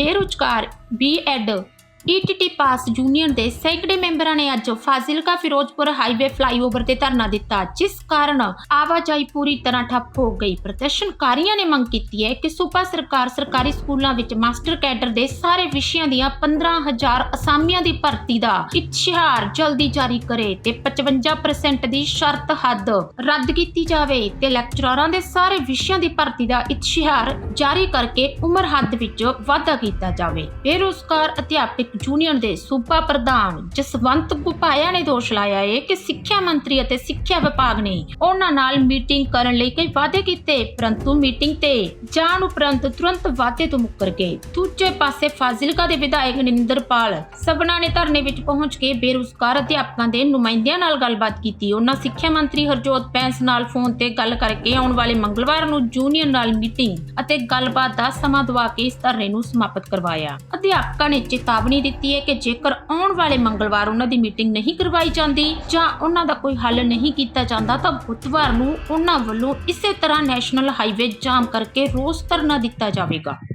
ਬੇਰੁਜ਼ਗਾਰ BEd ETT ਪਾਸ union ਦੇ ਸੈਂਕੜੇ ਮੈਂਬਰਾਂ ਨੇ ਅੱਜ ਫਾਜ਼ਿਲਕਾ ਫਿਰੋਜ਼ਪੁਰ ਹਾਈਵੇ ਫਲਾਈਓਵਰ ਤੇ ਧਰਨਾ ਦਿੱਤਾ, ਜਿਸ ਕਾਰਨ ਆਵਾਜਾਈ ਪੂਰੀ ਤਰ੍ਹਾਂ ਠੱਪ ਹੋ ਗਈ। ਪ੍ਰਦਰਸ਼ਨਕਾਰੀਆਂ ਨੇ ਮੰਗ ਕੀਤੀ ਹੈ ਕਿ ਸੂਬਾ ਸਰਕਾਰ ਸਰਕਾਰੀ ਸਕੂਲਾਂ ਵਿੱਚ ਮਾਸਟਰ ਕੈਡਰ ਦੇ ਸਾਰੇ ਵਿਸ਼ਿਆਂ ਦੀਆਂ 15000 ਅਸਾਮੀਆਂ ਦੀ ਭਰਤੀ ਦਾ ਇਸ਼ਤਿਹਾਰ ਜਲਦੀ ਜਾਰੀ ਕਰੇ ਤੇ 55% ਦੀ ਸ਼ਰਤ ਹੱਦ ਰੱਦ ਕੀਤੀ ਜਾਵੇ ਤੇ ਲੈਕਚਰਰਾਂ ਦੇ ਸਾਰੇ ਵਿਸ਼ਿਆਂ ਦੀ ਭਰਤੀ ਦਾ ਇਸ਼ਤਿਹਾਰ ਜਾਰੀ ਕਰਕੇ ਉਮਰ ਹੱਦ ਵਿੱਚ ਵਾਧਾ ਕੀਤਾ ਜਾਵੇ। ਬੇਰੁਜ਼ਗਾਰ ਅਧਿਆਪਕ ਯੂਨੀਅਨ ਦੇ ਸੂਬਾ ਪ੍ਰਧਾਨ ਜਸਵੰਤ ਗੁਪਾਇਆ ਨੇ ਦੋਸ਼ ਲਾਇਆ ਹੈ ਕਿ ਸਿੱਖਿਆ ਮੰਤਰੀ ਅਤੇ ਸਿੱਖਿਆ ਵਿਭਾਗ ਨੇ ਉਹਨਾਂ ਨਾਲ ਮੀਟਿੰਗ ਕਰਨ ਲਈ ਕਈ ਵਾਅਦੇ ਕੀਤੇ, ਪਰੰਤੂ ਮੀਟਿੰਗ ਤੇ ਜਾਣ ਉਪਰੰਤ ਤੁਰੰਤ ਵਾਅਦੇ ਤੋਂ ਮੁੱਕਰ ਗਏ। ਦੂਜੇ ਪਾਸੇ ਫਾਜ਼ਿਲਕਾ ਦੇ ਵਿਧਾਇਕ ਨਿੰਦਰਪਾਲ ਸਭਨਾ ਨੇ ਧਰਨੇ ਵਿੱਚ ਪਹੁੰਚ ਕੇ ਬੇਰੁਜ਼ਗਾਰ ਅਧਿਆਪਕਾਂ ਦੇ ਨੁਮਾਇੰਦਿਆਂ ਨਾਲ ਗੱਲਬਾਤ ਕੀਤੀ। ਉਹਨਾਂ ਸਿੱਖਿਆ ਮੰਤਰੀ ਹਰਜੋਤ ਬੈਂਸ ਨਾਲ ਫੋਨ ਤੇ ਗੱਲ ਕਰਕੇ ਆਉਣ ਵਾਲੇ ਮੰਗਲਵਾਰ ਨੂੰ ਯੂਨੀਅਨ ਨਾਲ ਮੀਟਿੰਗ ਅਤੇ ਗੱਲਬਾਤ ਦਾ ਸਮਾਂ ਦਵਾ ਕੇ ਇਸ ਧਰਨੇ ਨੂੰ ਸਮਾਪਤ ਕਰਵਾਇਆ। ਅਧਿਆਪਕਾਂ ਨੇ ਚੇਤਾਵਨੀ ਚੇਤਾਵਨੀ ਦਿੱਤੀ ਹੈ ਕਿ ਜੇਕਰ ਆਉਣ ਵਾਲੇ ਮੰਗਲਵਾਰ ਉਹਨਾਂ ਦੀ ਮੀਟਿੰਗ ਨਹੀਂ ਕਰਵਾਈ ਜਾਂਦੀ ਜਾਂ ਉਹਨਾਂ ਦਾ ਕੋਈ ਹੱਲ ਨਹੀਂ ਕੀਤਾ ਜਾਂਦਾ, ਤਾਂ ਬੁੱਧਵਾਰ ਨੂੰ ਉਹਨਾਂ ਵੱਲੋਂ ਇਸੇ ਤਰ੍ਹਾਂ ਨੈਸ਼ਨਲ ਹਾਈਵੇ ਜਾਮ ਕਰਕੇ ਰੋਸ ਧਰਨਾ ਦਿੱਤਾ ਜਾਵੇਗਾ।